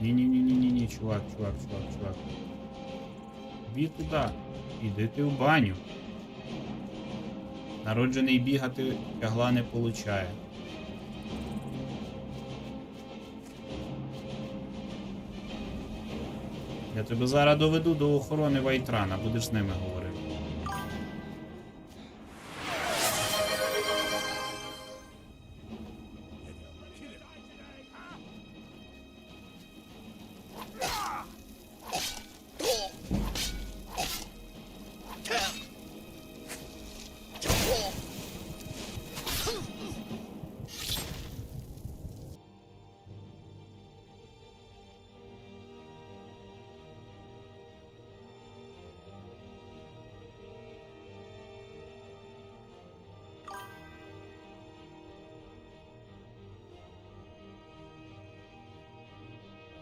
Ні-ні-ні-ні-ні, чувак, чувак, чувак, чувак. Бі туди. Іди ти в баню. Народжений бігати тягла не получає. Я тебе зараз доведу до охорони Вайтрана, будеш з ними говорити.